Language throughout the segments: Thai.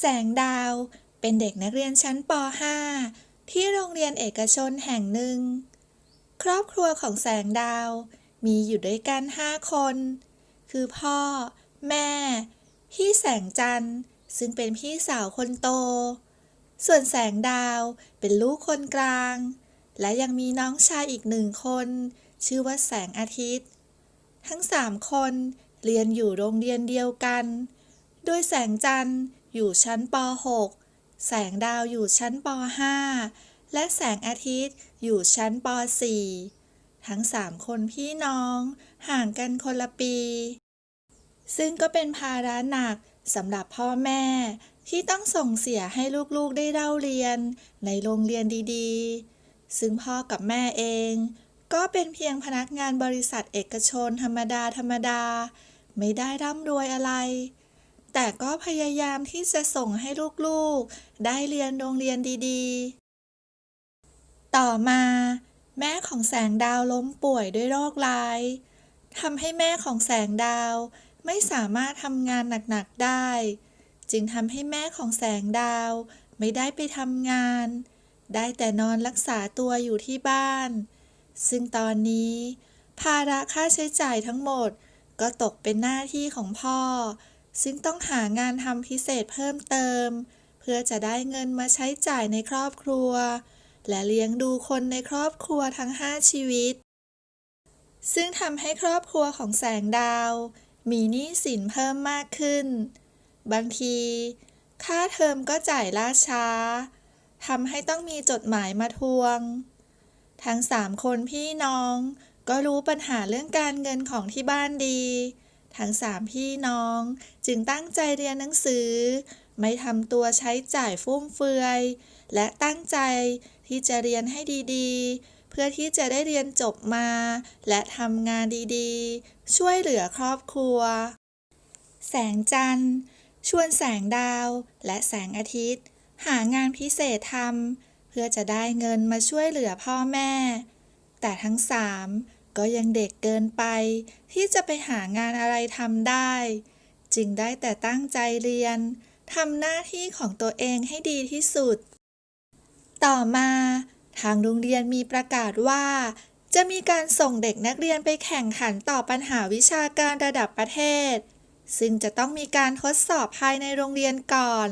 แสงดาว เป็นเด็กนักเรียนชั้นป .5 ที่โรงเรียนเอกชนแห่งหนึ่ง ครอบครัวของแสงดาว มีอยู่ด้วยกันห้าคน คือพ่อ แม่ พี่แสงจันทร์ ซึ่งเป็นพี่สาวคนโต ส่วนแสงดาวเป็นลูกคนกลาง และยังมีน้องชายอีกหนึ่งคน ชื่อว่าแสงอาทิตย์ ทั้งสามคนเรียนอยู่โรงเรียนเดียวกัน โดยแสงจันทร์ อยู่ชั้นป .6 แสงดาวอยู่ชั้นป .5 และแสงอาทิตย์อยู่ชั้นป .4 ทั้งสามคนพี่น้อง ห่างกันคนละปี ซึ่งก็เป็นภาระหนักสำหรับพ่อแม่ที่ต้องส่งเสียให้ลูกๆได้เล่าเรียนในโรงเรียนดีๆ ซึ่งพ่อกับแม่เอง ก็เป็นเพียงพนักงานบริษัทเอกชนธรรมดาธรรมดา ไม่ได้ร่ำรวยอะไร แต่ก็พยายามที่จะส่งให้ลูกๆ ได้เรียนโรงเรียนดีๆ ต่อมา แม่ของแสงดาวล้มป่วยด้วยโรคร้ายทำให้แม่ของแสงดาวไม่สามารถทำงานหนักๆได้ จึงทำให้แม่ของแสงดาวไม่ได้ไปทำงาน ได้แต่นอนรักษาตัวอยู่ที่บ้าน ซึ่งตอนนี้ภาระค่าใช้จ่ายทั้งหมดก็ตกเป็นหน้าที่ของพ่อ ซึ่งต้องหางานทำพิเศษเพิ่มเติม เพื่อจะได้เงินมาใช้จ่ายในครอบครัว และเลี้ยงดูคนในครอบครัวทั้ง 5 ชีวิต ซึ่งทำให้ครอบครัวของแสงดาว มีหนี้สินเพิ่มมากขึ้น บางที ค่าเทอมก็จ่ายล่าช้าทำให้ต้องมีจดหมายมาทวง ทั้งสามคนพี่น้องก็รู้ปัญหาเรื่องการเงินของที่บ้านดี ทั้งสามพี่น้องจึงตั้งใจเรียนหนังสือ ไม่ทำตัวใช้จ่ายฟุ่มเฟือย และตั้งใจที่จะเรียนให้ดีๆ เพื่อที่จะได้เรียนจบมา และทำงานดีๆ ช่วยเหลือครอบครัว แสงจันทร์ ชวนแสงดาวและแสงอาทิตย์ หางานพิเศษทำเพื่อจะได้เงินมาช่วยเหลือพ่อแม่ แต่ทั้งสาม ก็ยังเด็กเกินไป ที่จะไปหางานอะไรทำได้ จึงได้แต่ตั้งใจเรียนทำหน้าที่ของตัวเองให้ดีที่สุด ต่อมา ทางโรงเรียนมีประกาศว่า จะมีการส่งเด็กนักเรียนไปแข่งขันต่อบปัญหาวิชาการระดับประเทศ ซึ่งจะต้องมีการทดสอบภายในโรงเรียนก่อน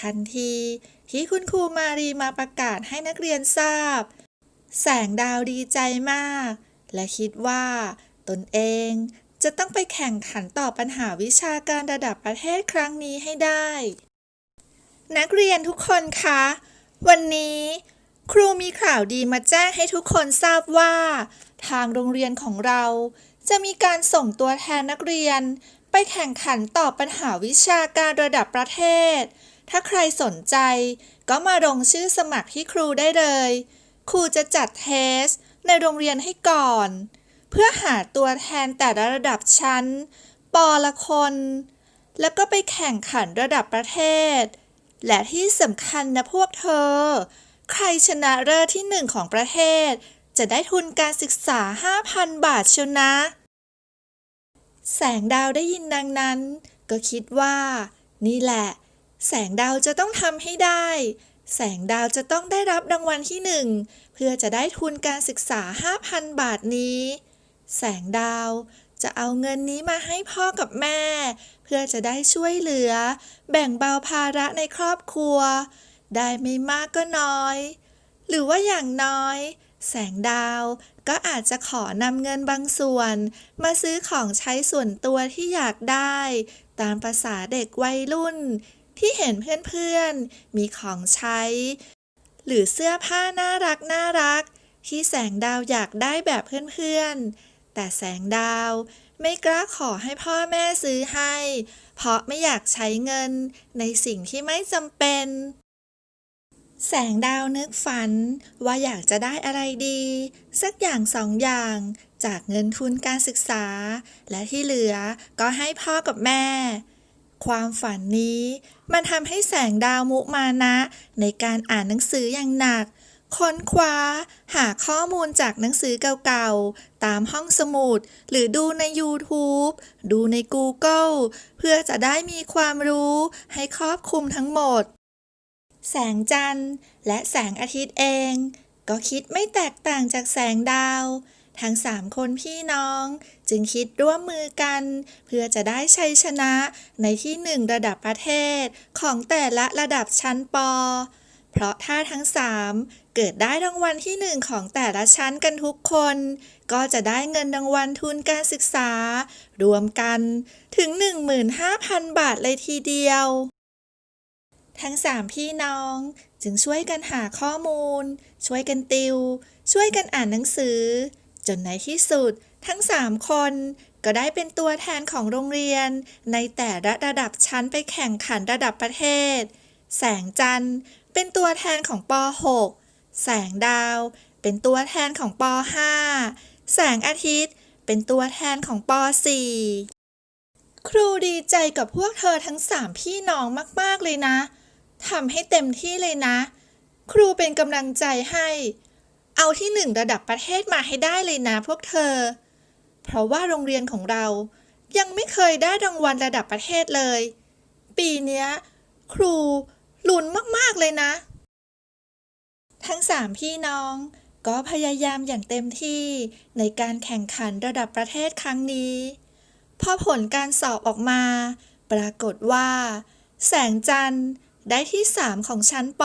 ทันทีที่คุณครูมารีมาประกาศให้นักเรียนทราบ แสงดาวดีใจมาก และคิดว่า ตนเองจะต้องไปแข่งขันต่อปัญหาวิชาการระดับประเทศครั้งนี้ให้ได้ นักเรียนทุกคนคะ วันนี้ครูมีข่าวดีมาแจ้งให้ทุกคนทราบว่า ทางโรงเรียนของเราจะมีการส่งตัวแทนนักเรียน ไปแข่งขันต่อบปัญหาวิชาการระดับประเทศ ถ้าใครสนใจก็มาลงชื่อสมัครที่ครูได้เลย ครูจะจัดเทส ในโรงเรียนให้ก่อน เพื่อหาตัวแทนแต่ละระดับชั้นปอละคน แล้วก็ไปแข่งขันระดับประเทศ และที่สำคัญนะพวกเธอ ใครชนะเลิศที่หนึ่งของประเทศ จะได้ทุนการศึกษา 5,000 บาทเชียวนะ แสงดาวได้ยินดังนั้น ก็คิดว่า นี่แหละ แสงดาวจะต้องทำให้ได้ แสงดาวจะต้องได้รับรางวัลที่หนึ่งเพื่อจะได้ทุนการศึกษา 5,000 บาทนี้ แสงดาวจะเอาเงินนี้มาให้พ่อกับแม่ เพื่อจะได้ช่วยเหลือ แบ่งเบาภาระในครอบครัว ได้ไม่มากก็น้อย หรือว่าอย่างน้อย แสงดาวก็อาจจะขอนำเงินบางส่วน มาซื้อของใช้ส่วนตัวที่อยากได้ ตามภาษาเด็กวัยรุ่น ที่เห็นเพื่อนๆ มีของใช้ หรือเสื้อผ้าน่ารักน่ารัก ที่แสงดาวอยากได้แบบเพื่อนๆ แต่แสงดาวไม่กล้าขอให้พ่อแม่ซื้อให้ เพราะไม่อยากใช้เงินในสิ่งที่ไม่จำเป็น แสงดาวนึกฝันว่าอยากจะได้อะไรดี สักอย่างสองอย่างจากเงินทุนการศึกษา และที่เหลือก็ให้พ่อกับแม่ ความฝันนี้ มันทำให้แสงดาวมุมานะ ในการอ่านหนังสืออย่างหนัก ค้นคว้า หาข้อมูลจากหนังสือเก่าๆ ตามห้องสมุด หรือดูใน YouTube ดูใน Google เพื่อจะได้มีความรู้ให้ครอบคลุมทั้งหมด แสงจันทร์และแสงอาทิตย์เอง ก็คิดไม่แตกต่างจากแสงดาว ทั้งสามคนพี่น้อง จึงคิดร่วมมือกัน เพื่อจะได้ชัยชนะในที่หนึ่งระดับประเทศของแต่ละระดับชั้นปเพราะถ้าทั้งสามเกิดได้รางวัลที่หนึ่งของแต่ละชั้นกันทุกคน ก็จะได้เงินรางวัลทุนการศึกษา รวมกันถึง 15,000 บาทเลยทีเดียว ทั้งสามพี่น้องจึงช่วยกันหาข้อมูล ช่วยกันติว ช่วยกันอ่านหนังสือ นในที่สุด ทั้งสามคน ก็ได้เป็นตัวแทนของโรงเรียน ในแต่ละระดับชั้นไปแข่งขันระดับประเทศ แสงจันทร์เป็นตัวแทนของป .6 แสงดาว เป็นตัวแทนของป .5 แสงอาทิตย์ เป็นตัวแทนของป .4 ครูดีใจกับพวกเธอทั้งสามพี่น้องมาก ๆ เลยนะทำให้เต็มที่เลยนะ ครูเป็นกำลังใจให้ เอาที่หนึ่งระดับประเทศมาให้ได้เลยนะพวกเธอ เพราะว่าโรงเรียนของเรายังไม่เคยได้รางวัลระดับประเทศเลย ปีนี้ครูลุ้นมาก ๆ เลยนะ ทั้งสามพี่น้องก็พยายามอย่างเต็มที่ในการแข่งขันระดับประเทศครั้งนี้พอผลการสอบออกมา ปรากฏว่า แสงจันทร์ได้ที่ 3 ของชั้นป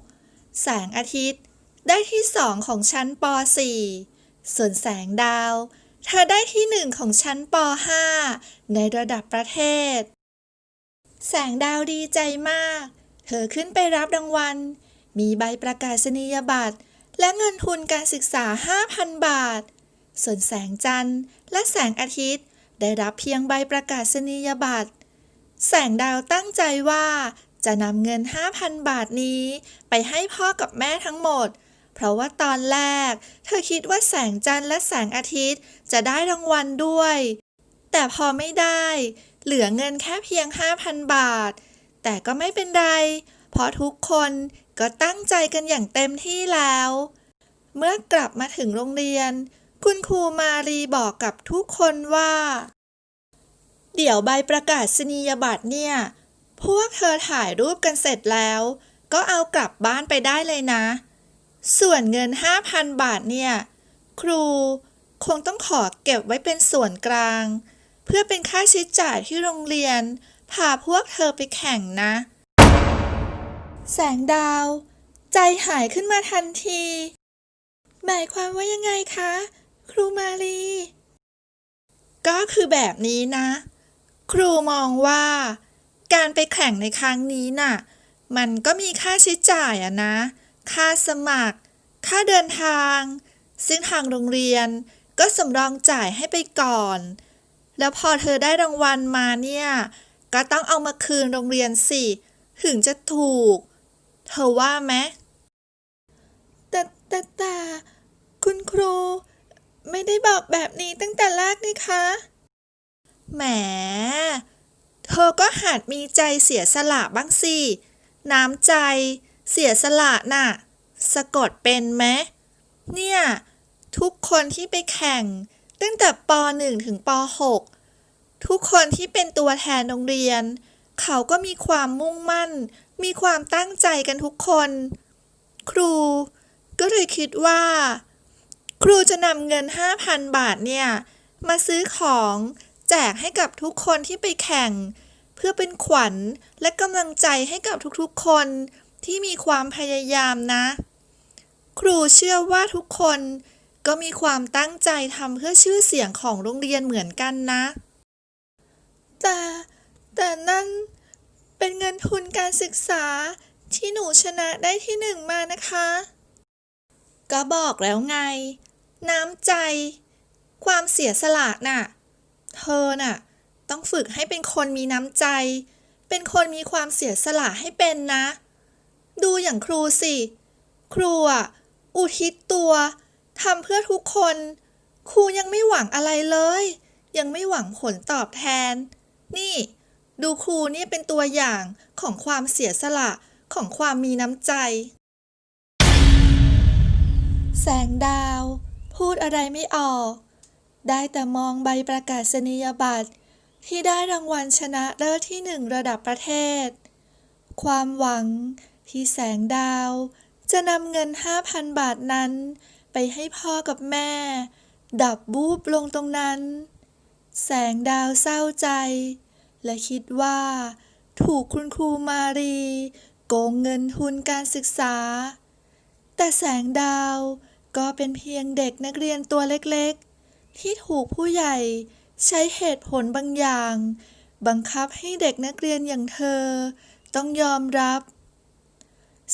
.6 แสงอาทิตย์ ได้ที่2ของชั้นป .4 ส่วนแสงดาว เธอได้ที่1ของชั้นป .5 ในระดับประเทศ แสงดาวดีใจมาก เธอขึ้นไปรับรางวัล มีใบประกาศนียบัตร และเงินทุนการศึกษา 5,000 บาท ส่วนแสงจันทร์และแสงอาทิตย์ ได้รับเพียงใบประกาศนียบัตร แสงดาวตั้งใจว่าจะนำเงิน 5,000 บาทนี้ ไปให้พ่อกับแม่ทั้งหมดเพราะว่าตอนแรก เธอคิดว่าแสงจันทร์และแสงอาทิตย์จะได้รางวัลด้วย แต่พอไม่ได้ เหลือเงินแค่เพียง 5,000 บาท แต่ก็ไม่เป็นไร เพราะทุกคนก็ตั้งใจกันอย่างเต็มที่แล้ว เมื่อกลับมาถึงโรงเรียน คุณครูมารีบอกกับทุกคนว่า เดี๋ยวใบประกาศนียบัตรเนี่ย พวกเธอถ่ายรูปกันเสร็จแล้ว ก็เอากลับบ้านไปได้เลยนะ ส่วนเงิน 5,000 บาทเนี่ย ครูคงต้องขอเก็บไว้เป็นส่วนกลาง เพื่อเป็นค่าใช้จ่ายที่โรงเรียน พาพวกเธอไปแข่งนะ แสงดาว ใจหายขึ้นมาทันที หมายความว่ายังไงคะ ครูมาลี ก็คือแบบนี้นะ ครูมองว่า การไปแข่งในครั้งนี้น่ะ มันก็มีค่าใช้จ่ายอะนะ ค่าสมัคร ค่าเดินทาง ซึ่งทางโรงเรียนก็สำรองจ่ายให้ไปก่อน แล้วพอเธอได้รางวัลมาเนี่ย ก็ต้องเอามาคืนโรงเรียนสิ ถึงจะถูก เธอว่าไหมแต่แต่แต่คุณครู ไม่ได้บอกแบบนี้ตั้งแต่แรกนี่คะ แหม เธอก็หัดมีใจเสียสละบ้างสิ น้ำใจ เสียสละน่ะ สะกดเป็นไหมเนี่ย ทุกคนที่ไปแข่ง ตั้งแต่ป .1 ถึงป .6 ทุกคนที่เป็นตัวแทนโรงเรียน เขาก็มีความมุ่งมั่น มีความตั้งใจกันทุกคน ครู ก็เลยคิดว่า ครูจะนำเงิน 5,000 บาทเนี่ย มาซื้อของแจกให้กับทุกคนที่ไปแข่ง เพื่อเป็นขวัญและกำลังใจให้กับทุกๆคน ที่มีความพยายามนะ ครูเชื่อว่าทุกคนก็มีความตั้งใจทำเพื่อชื่อเสียงของโรงเรียนเหมือนกันนะ แต่แต่นั่นเป็นเงินทุนการศึกษาที่หนูชนะได้ที่หนึ่งมานะคะ ก็บอกแล้วไง น้ำใจ ความเสียสละน่ะ เธอน่ะ ต้องฝึกให้เป็นคนมีน้ำใจ เป็นคนมีความเสียสละให้เป็นนะ ดูอย่างครูสิ ครูอะ อุทิศตัวทำเพื่อทุกคน ครูยังไม่หวังอะไรเลย ยังไม่หวังผลตอบแทน นี่ ดูครูเนี่ยเป็นตัวอย่างของความเสียสละของความมีน้ำใจ แสงดาว พูดอะไรไม่ออก ได้แต่มองใบประกาศนียบัตร ที่ได้รางวัลชนะเลิศที่หนึ่งระดับประเทศ ความหวัง ที่แสงดาว จะนำเงิน5,000บาทนั้น ไปให้พ่อกับแม่ ดับบูบลงตรงนั้น แสงดาวเศร้าใจ และคิดว่า ถูกคุณครูมารี โกงเงินทุนการศึกษา แต่แสงดาวก็เป็นเพียงเด็กนักเรียนตัวเล็กๆ ที่ถูกผู้ใหญ่ใช้เหตุผลบางอย่าง บังคับให้เด็กนักเรียนอย่างเธอ ต้องยอมรับ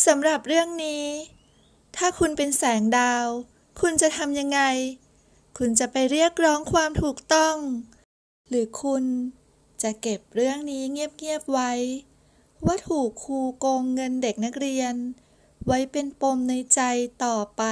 สำหรับเรื่องนี้ ถ้าคุณเป็นแสงดาว คุณจะทำยังไง คุณจะไปเรียกร้องความถูกต้อง หรือคุณจะเก็บเรื่องนี้เงียบๆไว้ ว่าถูกครูโกงเงินเด็กนักเรียน ไว้เป็นปมในใจต่อไป